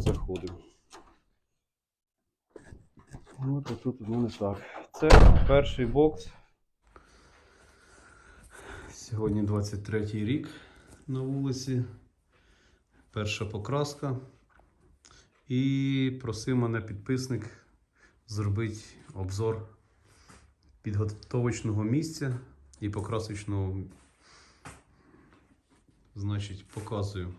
заходимо. От і тут у мене так. Це перший бокс. Сьогодні 23 рік на вулиці. Перша покраска. І просив мене підписник зробити обзор підготовочного місця і покрасочного. Значить, показую.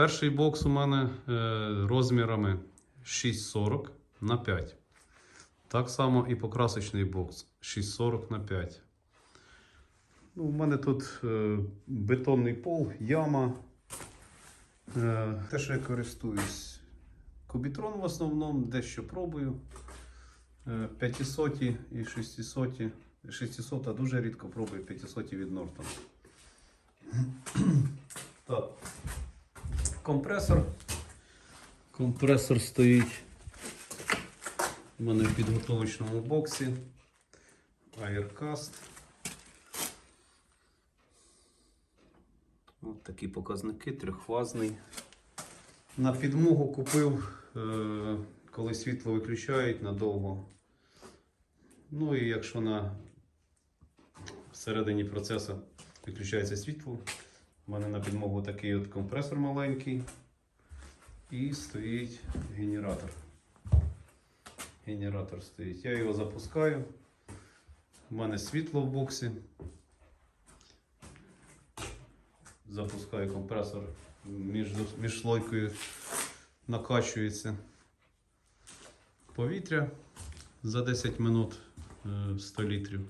Перший бокс у мене е, розмірами 6,40 на 5. Так само і покрасочний бокс 6,40 на 5. Ну, у мене тут е, бетонний пол, яма. Е, те, що я користуюсь. Кубітрон в основному, дещо пробую. Е, 500 і 600. 600, дуже рідко пробую 500 від Нортон. Так. Компресор. Компресор стоїть у мене в підготовочному боксі. Aircast. Ось такі показники, трьохфазний. На підмогу купив, е, коли світло виключають надовго. Ну і якщо на всередині процесу виключається світло, у мене на підмогу такий от компресор маленький. І стоїть генератор. Генератор стоїть. Я його запускаю. У мене світло в боксі. Запускаю компресор між, між слойкою накачується повітря за 10 минут е, 100 літрів.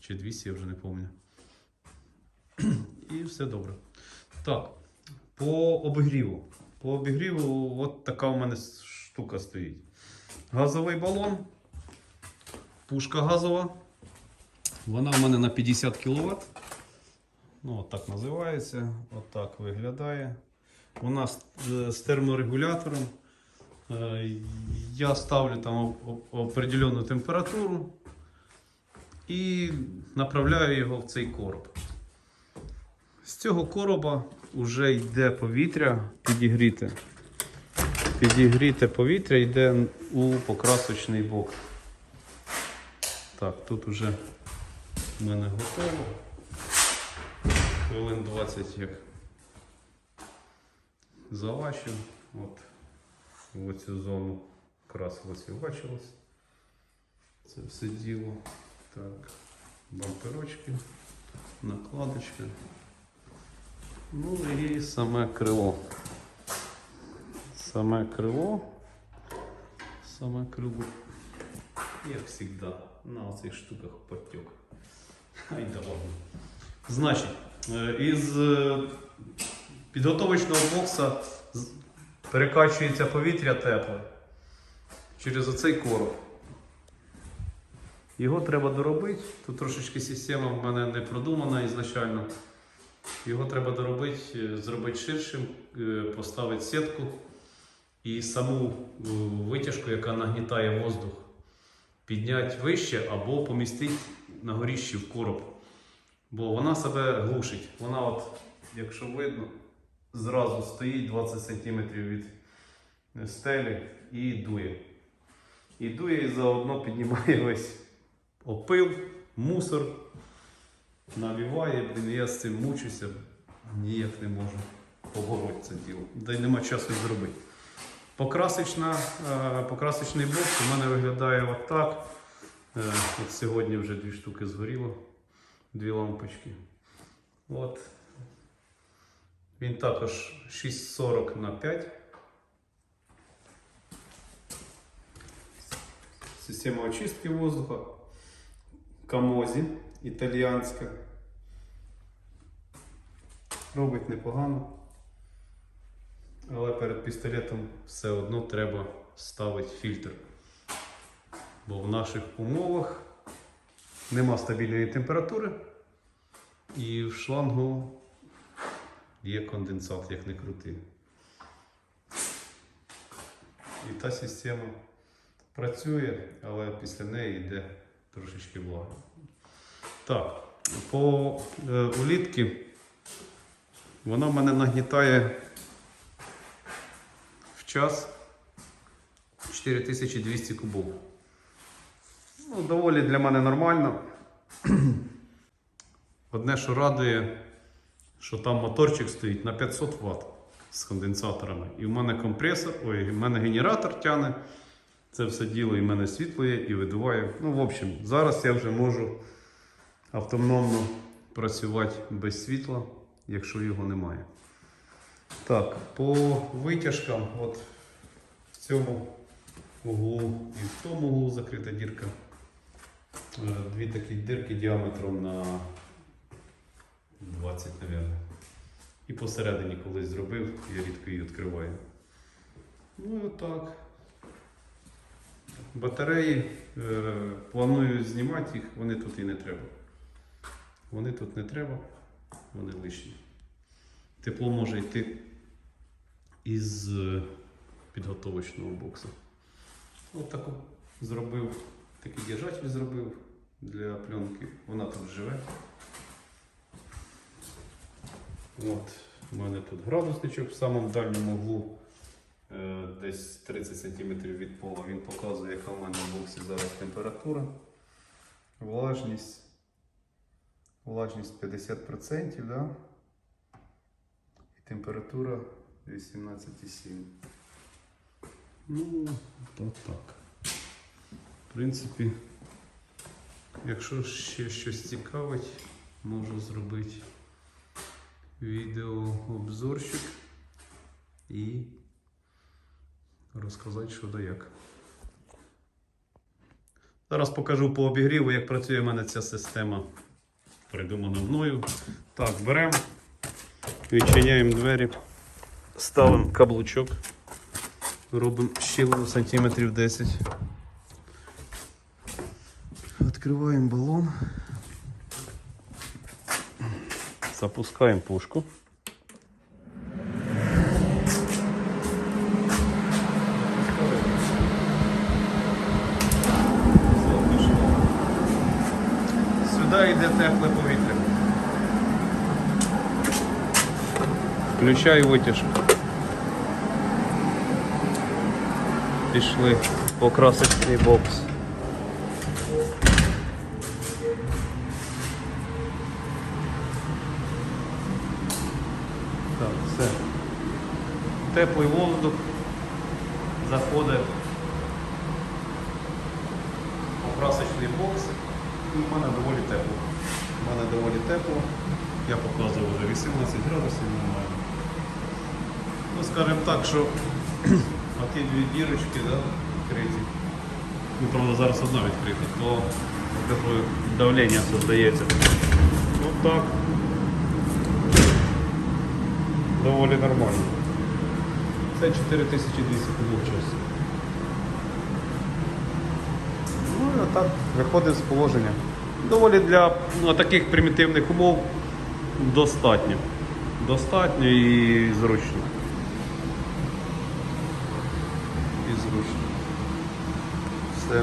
Чи 200, я вже не пам'ятаю. І все добре. Так, по обігріву. По обігріву от така у мене штука стоїть. Газовий балон, пушка газова. Вона у мене на 50 кВт. Ну, от так називається. От так виглядає. Вона з, з терморегулятором. Е, Я ставлю там оп- оп- определенну температуру і направляю його в цей короб. Цього короба вже йде повітря підігріте. Підігріте повітря йде у покрасочний бок. Так, тут вже в мене готово. Хвилин 20 як залащив. От в оцю зону красилось і бачилось. Це все діло. Так, бамперочки, накладочки. Ну і саме крило. Саме крило. Саме крило. Як завжди, на оцих штуках потек. Ай да ладно. Значить, е, із е, підготовочного бокса перекачується повітря тепле через оцей короб. Його треба доробити. Тут трошечки система в мене не продумана ізначально. Його треба доробити, е, зробити ширшим, е, поставити сітку і саму е, витяжку, яка нагнітає воздух, підняти вище або помістити на горіщі в короб. Бо вона себе глушить. Вона, от, якщо видно, зразу стоїть 20 см від стелі і дує. І дує і заодно піднімає весь опил, мусор, навіває, блін, я з цим мучуся, ніяк не можу побороти це діло. Й нема часу зробити. Покрасочна, е, покрасочний бокс у мене виглядає отак. Е, От сьогодні вже дві штуки згоріло, дві лампочки. От. Він також 640 на 5. Система очистки воздуха. Камозі італіянська. Робить непогано. Але перед пістолетом все одно треба ставити фільтр. Бо в наших умовах нема стабільної температури і в шлангу є конденсат, як не крути. І та система працює, але після неї йде трошечки влага. Так, по е, улітки вона в мене нагнітає в час 4200 кубов. Ну, доволі для мене нормально. Одне, що радує, що там моторчик стоїть на 500 Вт з конденсаторами. І в мене компресор, ой, в мене генератор тяне. Це все діло, і в мене світло є, і видуває. Ну, в общем, зараз я вже можу автономно працювати без світла, якщо його немає. Так, по витяжкам, от в цьому углу і в тому углу закрита дірка. Е, Дві такі дірки діаметром на 20, мабуть. І посередині колись зробив, я рідко її відкриваю. Ну і отак. Батареї е, планую знімати їх, вони тут і не треба. Вони тут не треба, вони лишні. Тепло може йти із е, підготовочного боксу. От таку зробив, такий держатель зробив для пленки. Вона тут живе. От, у мене тут градусничок в самому дальньому углу, е, десь 30 см від пола. Він показує, яка в мене в боксі зараз температура. Влажність. Влажність 50%, да? І температура 18,7. Ну, то так. В принципі, якщо ще щось цікавить, можу зробити відеообзорчик і розказати, що да як. Зараз покажу по обігріву, як працює в мене ця система, придумана мною. Так, беремо, відчиняємо двері, ставимо каблучок, робимо щілину сантиметрів 10. Відкриваємо балон. запускаємо пушку. Йде тепле повітря. Включаю витяжку. Пішли покрасочний бокс. Так, все. Теплий воздух заходить в красочний бокс. В мене доволі тепло. У мене доволі тепло. Я показував вже 18 градусів нормально. Ну, скажімо так, що оті дві дірочки да, відкриті. Ну, правда, зараз одна відкрита, то таке давлення создається. Ну так. доволі нормально. Це 4200 кубів часу. Ну так отак виходить з положення. Доволі для ну, таких примітивних умов достатньо. Достатньо і зручно. І зручно. Все.